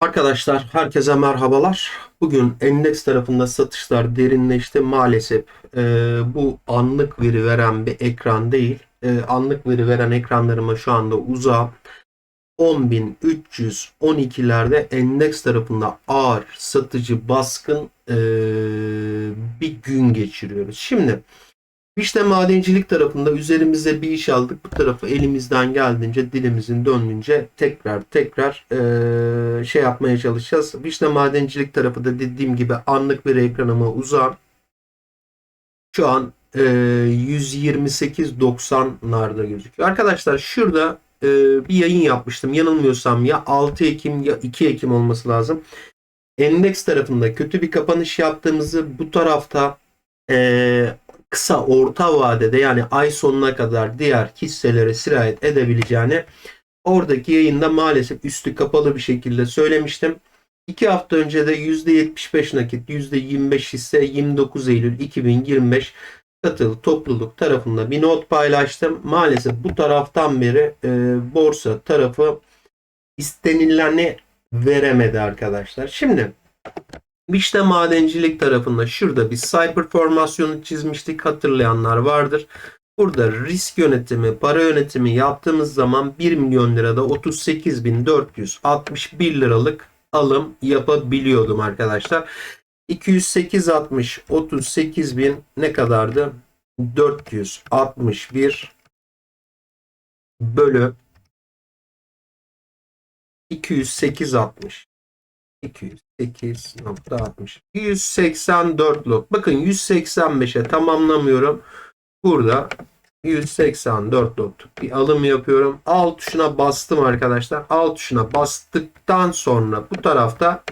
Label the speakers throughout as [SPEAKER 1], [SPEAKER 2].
[SPEAKER 1] Arkadaşlar herkese merhabalar. Bugün endeks tarafında satışlar derinleşti. Maalesef e, bu anlık veri veren bir ekran değil. E, anlık veri veren ekranlarıma şu anda uzağım. 10.312'lerde endeks tarafında ağır satıcı baskın e, bir gün geçiriyoruz. Şimdi işte madencilik tarafında üzerimize bir iş aldık. Bu tarafı elimizden geldiğince dilimizin döndüğünce tekrar tekrar eee, şey yapmaya çalışacağız. İşte madencilik tarafı da dediğim gibi anlık bir ekranıma uzağım. Şu an eee 128.90'larda gözüküyor. Arkadaşlar şurada eee, bir yayın yapmıştım. Yanılmıyorsam ya 6 Ekim ya 2 Ekim olması lazım. Endeks tarafında kötü bir kapanış yaptığımızı bu tarafta kısa orta vadede yani ay sonuna kadar diğer hisselere sirayet edebileceğini oradaki yayında maalesef üstü kapalı bir şekilde söylemiştim. İki hafta önce de %75 nakit, %25 hisse 29 Eylül 2025 katıl topluluk tarafında bir not paylaştım. Maalesef bu taraftan beri e, borsa tarafı istenileni veremedi arkadaşlar. Şimdi işte madencilik tarafında şurada bir cyber formasyonu çizmiştik hatırlayanlar vardır. Burada risk yönetimi, para yönetimi yaptığımız zaman 1 milyon lirada 38.461 liralık alım yapabiliyordum arkadaşlar. 208.60 38 bin ne kadardı? 461 bölü 208.60 208.60 184 lot. Bakın 185'e tamamlamıyorum. Burada 184 lot bir alım yapıyorum. Alt tuşuna bastım arkadaşlar. Alt tuşuna bastıktan sonra bu tarafta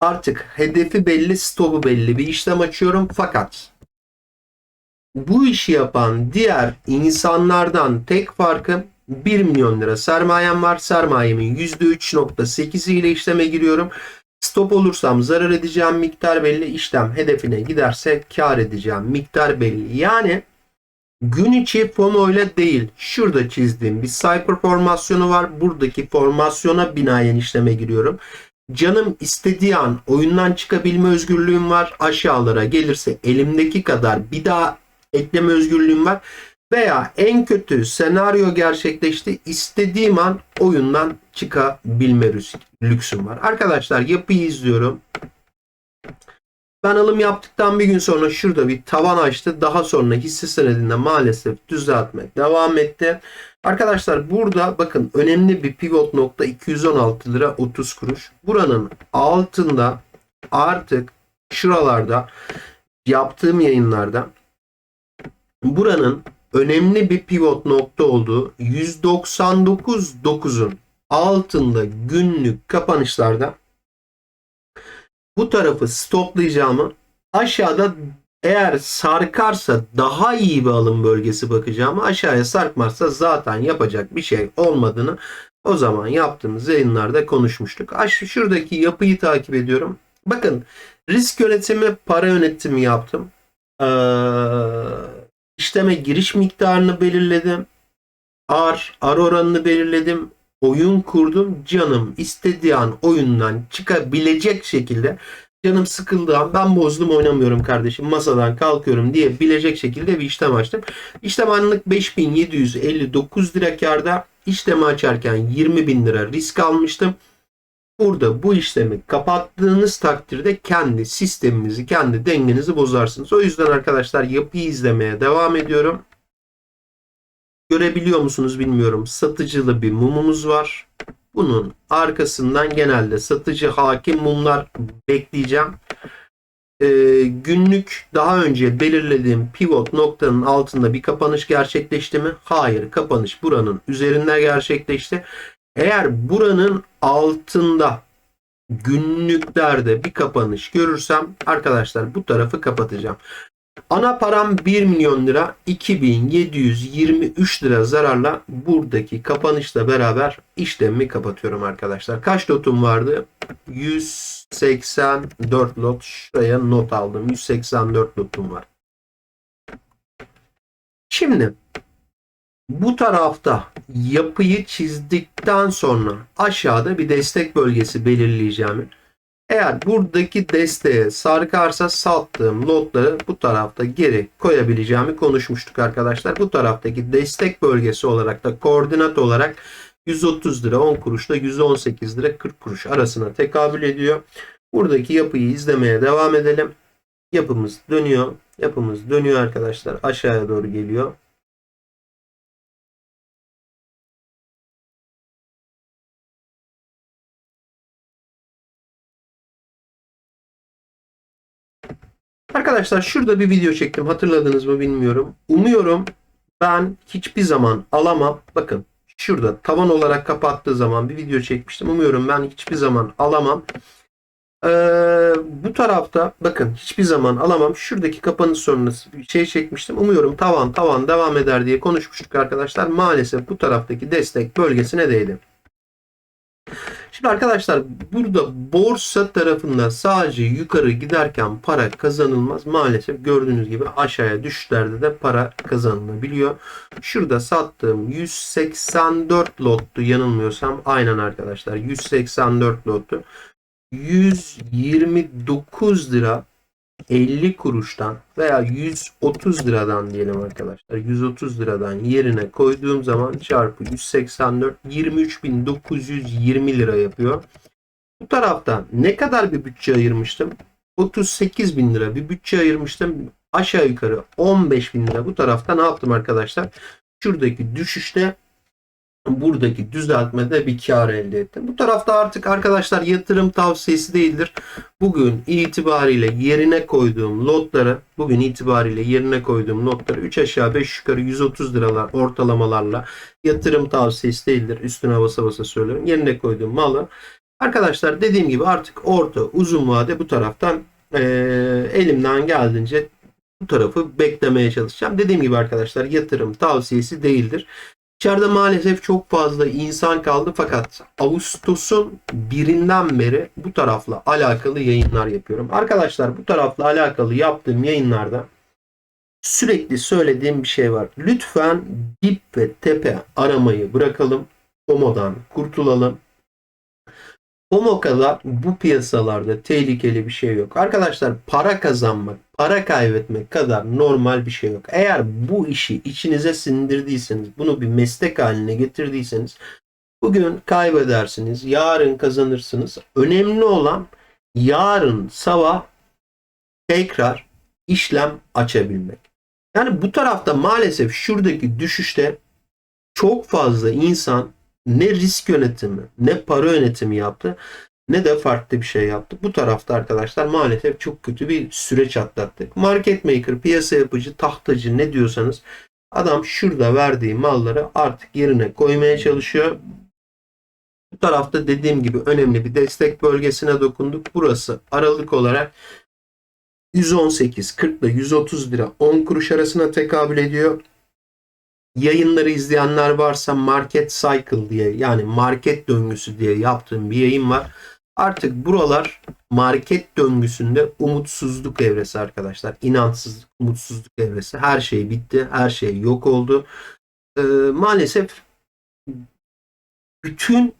[SPEAKER 1] artık hedefi belli, stopu belli bir işlem açıyorum. Fakat bu işi yapan diğer insanlardan tek farkım 1 milyon lira sermayem var. Sermayemin %3.8 ile işleme giriyorum. Stop olursam zarar edeceğim miktar belli. İşlem hedefine giderse kar edeceğim miktar belli. Yani gün içi FOMO ile değil. Şurada çizdiğim bir cyber formasyonu var. Buradaki formasyona binaen işleme giriyorum. Canım istediği an oyundan çıkabilme özgürlüğüm var. Aşağılara gelirse elimdeki kadar bir daha ekleme özgürlüğüm var. Veya en kötü senaryo gerçekleşti. İstediğim an oyundan çıkabilme lüksüm var. Arkadaşlar yapıyı izliyorum. Ben alım yaptıktan bir gün sonra şurada bir tavan açtı. Daha sonra hisse senedinde maalesef düzeltme devam etti. Arkadaşlar burada bakın önemli bir pivot nokta 216 lira 30 kuruş. Buranın altında artık şuralarda yaptığım yayınlarda buranın önemli bir pivot nokta olduğu 199.9'un altında günlük kapanışlarda bu tarafı stoplayacağımı aşağıda eğer sarkarsa daha iyi bir alım bölgesi bakacağımı aşağıya sarkmazsa zaten yapacak bir şey olmadığını o zaman yaptığımız yayınlarda konuşmuştuk. Aş şuradaki yapıyı takip ediyorum. Bakın risk yönetimi, para yönetimi yaptım. Ee, işleme giriş miktarını belirledim. Ar, ar oranını belirledim. Oyun kurdum. Canım istediği an oyundan çıkabilecek şekilde canım sıkıldığı an ben bozdum oynamıyorum kardeşim masadan kalkıyorum diye bilecek şekilde bir işlem açtım. İşlem anlık 5759 lira karda işlemi açarken 20 bin lira risk almıştım. Burada bu işlemi kapattığınız takdirde kendi sisteminizi, kendi dengenizi bozarsınız. O yüzden arkadaşlar yapıyı izlemeye devam ediyorum. Görebiliyor musunuz bilmiyorum. Satıcılı bir mumumuz var. Bunun arkasından genelde satıcı hakim mumlar bekleyeceğim. Ee, günlük daha önce belirlediğim pivot noktanın altında bir kapanış gerçekleşti mi? Hayır. Kapanış buranın üzerinde gerçekleşti. Eğer buranın altında günlüklerde bir kapanış görürsem arkadaşlar bu tarafı kapatacağım. Ana param 1 milyon lira 2723 lira zararla buradaki kapanışla beraber işlemimi kapatıyorum arkadaşlar. Kaç lotum vardı? 184 lot. Şuraya not aldım. 184 lotum var. Şimdi Bu tarafta yapıyı çizdikten sonra aşağıda bir destek bölgesi belirleyeceğimi eğer buradaki desteğe sarkarsa sattığım lotları bu tarafta geri koyabileceğimi konuşmuştuk arkadaşlar. Bu taraftaki destek bölgesi olarak da koordinat olarak 130 lira 10 kuruşla 118 lira 40 kuruş arasına tekabül ediyor. Buradaki yapıyı izlemeye devam edelim. Yapımız dönüyor. Yapımız dönüyor arkadaşlar. Aşağıya doğru geliyor. Arkadaşlar şurada bir video çektim. Hatırladınız mı bilmiyorum. Umuyorum ben hiçbir zaman alamam. Bakın şurada tavan olarak kapattığı zaman bir video çekmiştim. Umuyorum ben hiçbir zaman alamam. Ee, bu tarafta bakın hiçbir zaman alamam. Şuradaki kapanış sonrası bir şey çekmiştim. Umuyorum tavan tavan devam eder diye konuşmuştuk arkadaşlar. Maalesef bu taraftaki destek bölgesine değdi. Şimdi arkadaşlar burada borsa tarafında sadece yukarı giderken para kazanılmaz. Maalesef gördüğünüz gibi aşağıya düşüşlerde de para kazanılabiliyor. Şurada sattığım 184 lottu yanılmıyorsam. Aynen arkadaşlar 184 lottu. 129 lira 50 kuruştan veya 130 liradan diyelim arkadaşlar. 130 liradan yerine koyduğum zaman çarpı 184 23.920 lira yapıyor. Bu taraftan ne kadar bir bütçe ayırmıştım? 38 bin lira bir bütçe ayırmıştım. Aşağı yukarı 15 bin lira bu tarafta ne yaptım arkadaşlar? Şuradaki düşüşte buradaki düzeltmede bir kar elde ettim. Bu tarafta artık arkadaşlar yatırım tavsiyesi değildir. Bugün itibariyle yerine koyduğum lotları bugün itibariyle yerine koyduğum notları 3 aşağı 5 yukarı 130 liralar ortalamalarla yatırım tavsiyesi değildir. Üstüne basa basa söylüyorum. Yerine koyduğum malı arkadaşlar dediğim gibi artık orta uzun vade bu taraftan eee, elimden geldiğince bu tarafı beklemeye çalışacağım. Dediğim gibi arkadaşlar yatırım tavsiyesi değildir. İçeride maalesef çok fazla insan kaldı fakat Ağustos'un birinden beri bu tarafla alakalı yayınlar yapıyorum. Arkadaşlar bu tarafla alakalı yaptığım yayınlarda sürekli söylediğim bir şey var. Lütfen dip ve tepe aramayı bırakalım. FOMO'dan kurtulalım. FOMO kadar bu piyasalarda tehlikeli bir şey yok. Arkadaşlar para kazanmak, para kaybetmek kadar normal bir şey yok. Eğer bu işi içinize sindirdiyseniz, bunu bir meslek haline getirdiyseniz bugün kaybedersiniz, yarın kazanırsınız. Önemli olan yarın sabah tekrar işlem açabilmek. Yani bu tarafta maalesef şuradaki düşüşte çok fazla insan ne risk yönetimi ne para yönetimi yaptı ne de farklı bir şey yaptı. Bu tarafta arkadaşlar maalesef çok kötü bir süreç atlattık. Market maker, piyasa yapıcı, tahtacı ne diyorsanız adam şurada verdiği malları artık yerine koymaya çalışıyor. Bu tarafta dediğim gibi önemli bir destek bölgesine dokunduk. Burası aralık olarak 118, 40 ile 130 lira 10 kuruş arasına tekabül ediyor yayınları izleyenler varsa Market Cycle diye yani market döngüsü diye yaptığım bir yayın var. Artık buralar market döngüsünde umutsuzluk evresi arkadaşlar. İnançsızlık, umutsuzluk evresi. Her şey bitti. Her şey yok oldu. Ee, maalesef bütün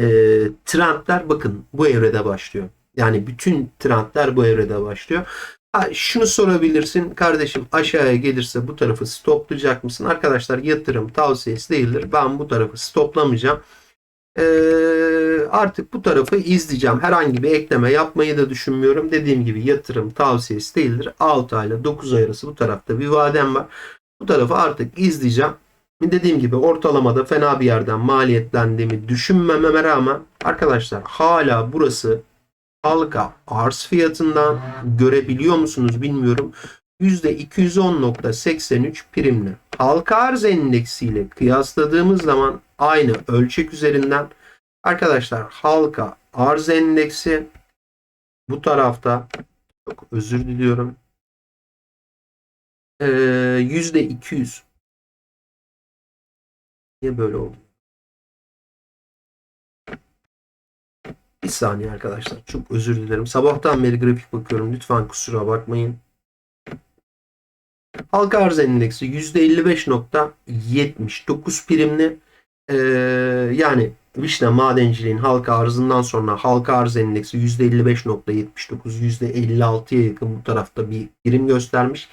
[SPEAKER 1] e, trendler bakın bu evrede başlıyor. Yani bütün trendler bu evrede başlıyor. Şunu sorabilirsin kardeşim aşağıya gelirse bu tarafı stoplayacak mısın? Arkadaşlar yatırım tavsiyesi değildir. Ben bu tarafı stoplamayacağım. Ee, artık bu tarafı izleyeceğim. Herhangi bir ekleme yapmayı da düşünmüyorum. Dediğim gibi yatırım tavsiyesi değildir. 6 ayla 9 ay arası bu tarafta bir vadem var. Bu tarafı artık izleyeceğim. Dediğim gibi ortalamada fena bir yerden maliyetlendiğimi düşünmememe rağmen arkadaşlar hala burası halka arz fiyatından görebiliyor musunuz bilmiyorum. %210.83 primli. Halka arz endeksiyle kıyasladığımız zaman aynı ölçek üzerinden arkadaşlar halka arz endeksi bu tarafta çok özür diliyorum. Ee, %200 Niye böyle oldu? Bir saniye arkadaşlar. Çok özür dilerim. Sabahtan beri grafik bakıyorum. Lütfen kusura bakmayın. Halka arz endeksi %55.79 primli. Ee, yani Vişne madenciliğin halka arzından sonra halka arz endeksi %55.79 %56'ya yakın bu tarafta bir prim göstermiş.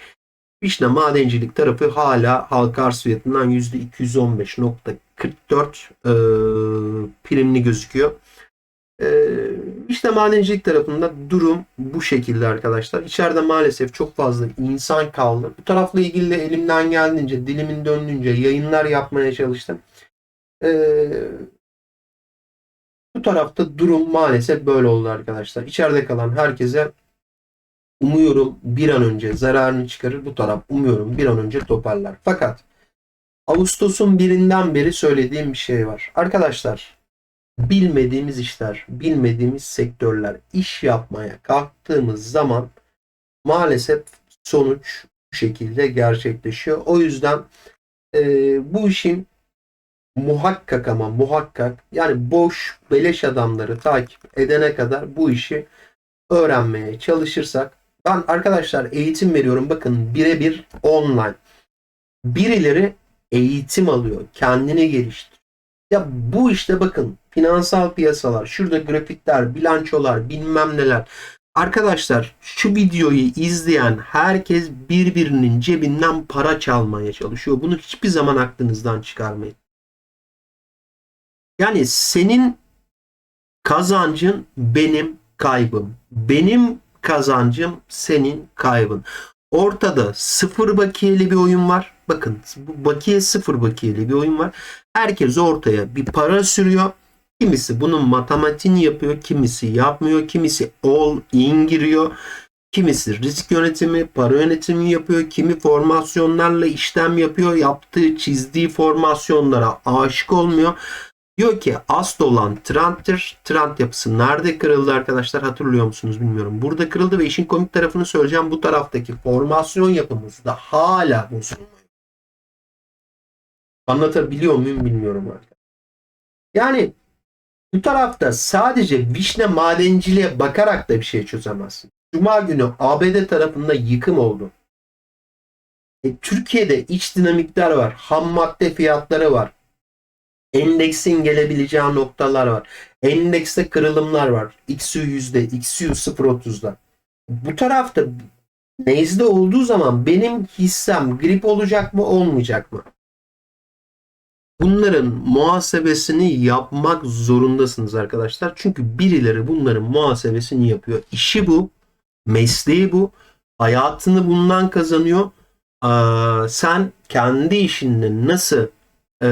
[SPEAKER 1] Vişne madencilik tarafı hala halka arz fiyatından %215.44 e, primli gözüküyor. E, işte madencilik tarafında durum bu şekilde arkadaşlar. İçeride maalesef çok fazla insan kaldı. Bu tarafla ilgili de elimden geldiğince, dilimin döndüğünce yayınlar yapmaya çalıştım. E, bu tarafta durum maalesef böyle oldu arkadaşlar. İçeride kalan herkese umuyorum bir an önce zararını çıkarır. Bu taraf umuyorum bir an önce toparlar. Fakat Ağustos'un birinden beri söylediğim bir şey var. Arkadaşlar bilmediğimiz işler, bilmediğimiz sektörler iş yapmaya kalktığımız zaman maalesef sonuç bu şekilde gerçekleşiyor. O yüzden e, bu işin muhakkak ama muhakkak yani boş beleş adamları takip edene kadar bu işi öğrenmeye çalışırsak ben arkadaşlar eğitim veriyorum bakın birebir online. Birileri eğitim alıyor, kendini geliştiriyor. Ya bu işte bakın finansal piyasalar, şurada grafikler, bilançolar, bilmem neler. Arkadaşlar şu videoyu izleyen herkes birbirinin cebinden para çalmaya çalışıyor. Bunu hiçbir zaman aklınızdan çıkarmayın. Yani senin kazancın benim kaybım. Benim kazancım senin kaybın. Ortada sıfır bakiyeli bir oyun var. Bakın bu bakiye sıfır bakiyeli bir oyun var. Herkes ortaya bir para sürüyor. Kimisi bunun matematiğini yapıyor, kimisi yapmıyor, kimisi all in giriyor. Kimisi risk yönetimi, para yönetimi yapıyor, kimi formasyonlarla işlem yapıyor, yaptığı, çizdiği formasyonlara aşık olmuyor. Diyor ki asıl olan trendtir. Trend yapısı nerede kırıldı arkadaşlar hatırlıyor musunuz bilmiyorum. Burada kırıldı ve işin komik tarafını söyleyeceğim. Bu taraftaki formasyon yapımız da hala bozulmuyor. Anlatabiliyor muyum bilmiyorum artık. Yani bu tarafta sadece vişne madenciliğe bakarak da bir şey çözemezsin. Cuma günü ABD tarafında yıkım oldu. E, Türkiye'de iç dinamikler var. Ham madde fiyatları var. Endeksin gelebileceği noktalar var. Endekste kırılımlar var. XU yüzde, XU 0.30'da. Bu tarafta nezle olduğu zaman benim hissem grip olacak mı olmayacak mı? Bunların muhasebesini yapmak zorundasınız arkadaşlar. Çünkü birileri bunların muhasebesini yapıyor. İşi bu, mesleği bu, hayatını bundan kazanıyor. Ee, sen kendi işinde nasıl e,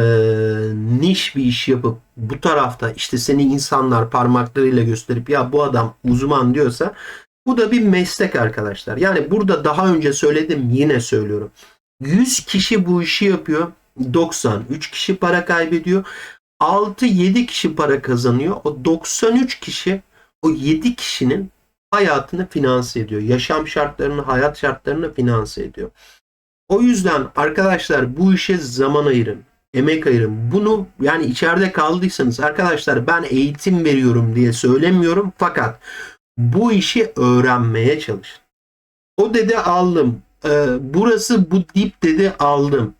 [SPEAKER 1] niş bir iş yapıp bu tarafta işte seni insanlar parmaklarıyla gösterip ya bu adam uzman diyorsa bu da bir meslek arkadaşlar. Yani burada daha önce söyledim yine söylüyorum. 100 kişi bu işi yapıyor. 93 kişi para kaybediyor. 6-7 kişi para kazanıyor. O 93 kişi o 7 kişinin hayatını finanse ediyor. Yaşam şartlarını, hayat şartlarını finanse ediyor. O yüzden arkadaşlar bu işe zaman ayırın emek ayırın. Bunu yani içeride kaldıysanız arkadaşlar ben eğitim veriyorum diye söylemiyorum fakat bu işi öğrenmeye çalışın. O dedi aldım. Ee, burası bu dip dedi aldım.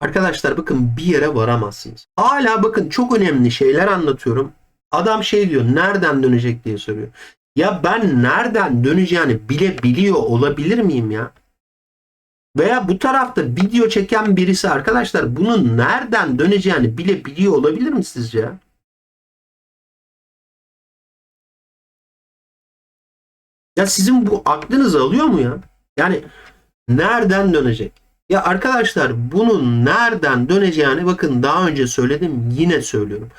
[SPEAKER 1] Arkadaşlar bakın bir yere varamazsınız. Hala bakın çok önemli şeyler anlatıyorum. Adam şey diyor nereden dönecek diye soruyor. Ya ben nereden döneceğini bile biliyor olabilir miyim ya? Veya bu tarafta video çeken birisi arkadaşlar bunun nereden döneceğini bile biliyor olabilir mi sizce? Ya sizin bu aklınız alıyor mu ya? Yani nereden dönecek? Ya arkadaşlar bunun nereden döneceğini bakın daha önce söyledim yine söylüyorum.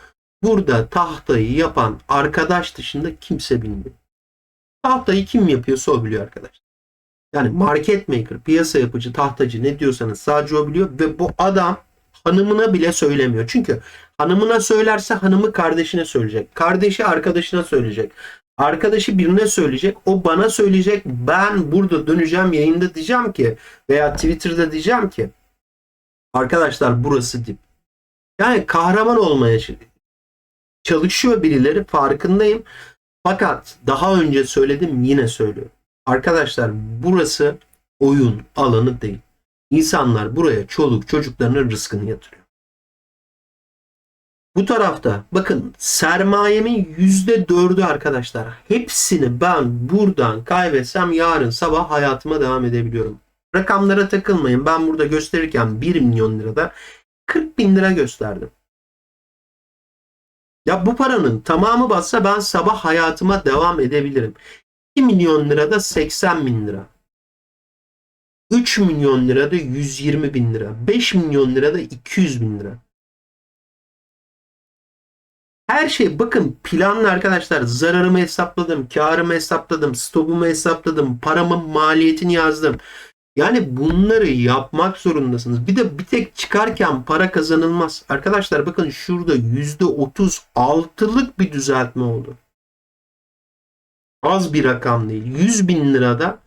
[SPEAKER 1] Burada tahtayı yapan arkadaş dışında kimse bilmiyor. Tahtayı kim yapıyorsa o biliyor arkadaşlar. Yani market maker, piyasa yapıcı, tahtacı ne diyorsanız sadece o biliyor ve bu adam hanımına bile söylemiyor. Çünkü hanımına söylerse hanımı kardeşine söyleyecek. Kardeşi arkadaşına söyleyecek. Arkadaşı birine söyleyecek. O bana söyleyecek. Ben burada döneceğim yayında diyeceğim ki veya Twitter'da diyeceğim ki arkadaşlar burası dip. Yani kahraman olmaya çalışıyor birileri farkındayım. Fakat daha önce söyledim yine söylüyorum. Arkadaşlar burası oyun alanı değil. İnsanlar buraya çoluk çocuklarının rızkını yatırıyor. Bu tarafta bakın sermayemin yüzde dördü arkadaşlar. Hepsini ben buradan kaybetsem yarın sabah hayatıma devam edebiliyorum. Rakamlara takılmayın. Ben burada gösterirken 1 milyon lirada 40 bin lira gösterdim. Ya bu paranın tamamı bassa ben sabah hayatıma devam edebilirim. 2 milyon lirada 80 bin lira. 3 milyon lirada 120 bin lira. 5 milyon lirada 200 bin lira. Her şey bakın planlı arkadaşlar. Zararımı hesapladım, karımı hesapladım, stopumu hesapladım, paramın maliyetini yazdım. Yani bunları yapmak zorundasınız. Bir de bir tek çıkarken para kazanılmaz. Arkadaşlar bakın şurada %36'lık bir düzeltme oldu. Az bir rakam değil. 100 bin lirada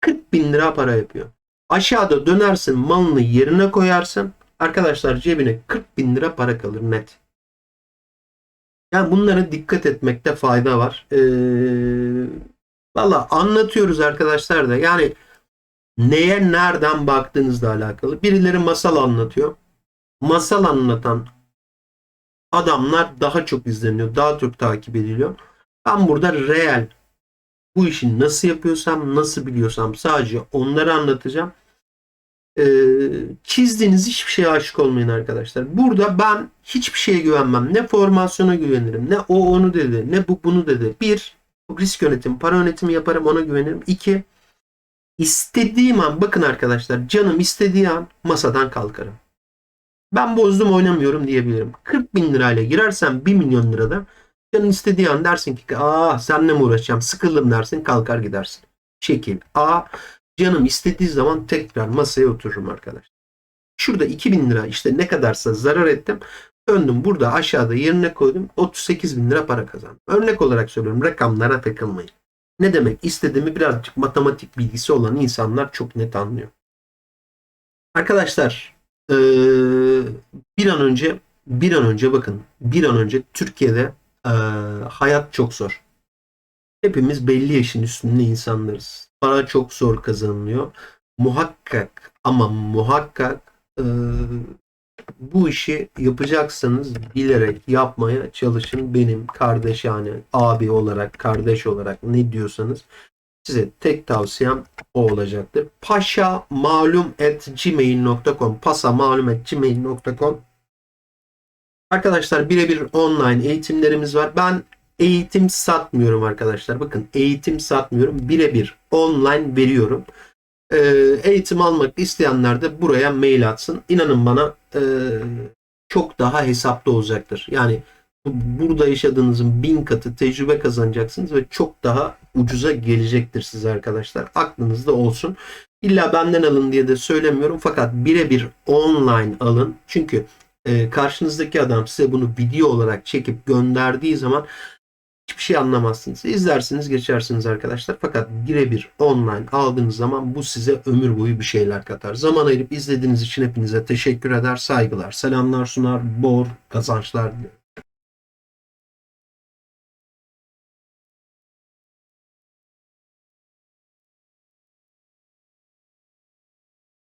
[SPEAKER 1] 40 bin lira para yapıyor. Aşağıda dönersin malını yerine koyarsın. Arkadaşlar cebine 40 bin lira para kalır net. Yani bunlara dikkat etmekte fayda var. Ee, Valla anlatıyoruz arkadaşlar da. Yani neye nereden baktığınızla alakalı. Birileri masal anlatıyor. Masal anlatan adamlar daha çok izleniyor. Daha çok takip ediliyor. Ben burada real bu işi nasıl yapıyorsam, nasıl biliyorsam sadece onları anlatacağım. Ee, çizdiğiniz hiçbir şeye aşık olmayın arkadaşlar. Burada ben hiçbir şeye güvenmem. Ne formasyona güvenirim, ne o onu dedi, ne bu bunu dedi. Bir, risk yönetimi, para yönetimi yaparım ona güvenirim. İki, istediğim an bakın arkadaşlar canım istediği an masadan kalkarım. Ben bozdum oynamıyorum diyebilirim. 40 bin lirayla girersen 1 milyon lirada canın istediği an dersin ki aa senle mi uğraşacağım sıkıldım dersin kalkar gidersin. Şekil A canım istediği zaman tekrar masaya otururum arkadaşlar. Şurada 2000 lira işte ne kadarsa zarar ettim. Döndüm burada aşağıda yerine koydum 38 bin lira para kazandım. Örnek olarak söylüyorum rakamlara takılmayın. Ne demek istediğimi birazcık matematik bilgisi olan insanlar çok net anlıyor. Arkadaşlar bir an önce bir an önce bakın bir an önce Türkiye'de eee, hayat çok zor. Hepimiz belli yaşın üstünde insanlarız. Para çok zor kazanılıyor. Muhakkak ama muhakkak eee, bu işi yapacaksanız bilerek yapmaya çalışın. Benim kardeş yani abi olarak, kardeş olarak ne diyorsanız size tek tavsiyem o olacaktır. Paşa malum at gmail.com pasa malum at gmail.com Arkadaşlar birebir online eğitimlerimiz var. Ben eğitim satmıyorum arkadaşlar. Bakın eğitim satmıyorum. Birebir online veriyorum. Ee, eğitim almak isteyenler de buraya mail atsın. İnanın bana e, çok daha hesaplı olacaktır. Yani burada yaşadığınızın bin katı tecrübe kazanacaksınız ve çok daha ucuza gelecektir size arkadaşlar. Aklınızda olsun. İlla benden alın diye de söylemiyorum fakat birebir online alın. Çünkü e, karşınızdaki adam size bunu video olarak çekip gönderdiği zaman hiçbir şey anlamazsınız. İzlersiniz geçersiniz arkadaşlar. Fakat birebir online aldığınız zaman bu size ömür boyu bir şeyler katar. Zaman ayırıp izlediğiniz için hepinize teşekkür eder. Saygılar, selamlar sunar, bol kazançlar diliyorum.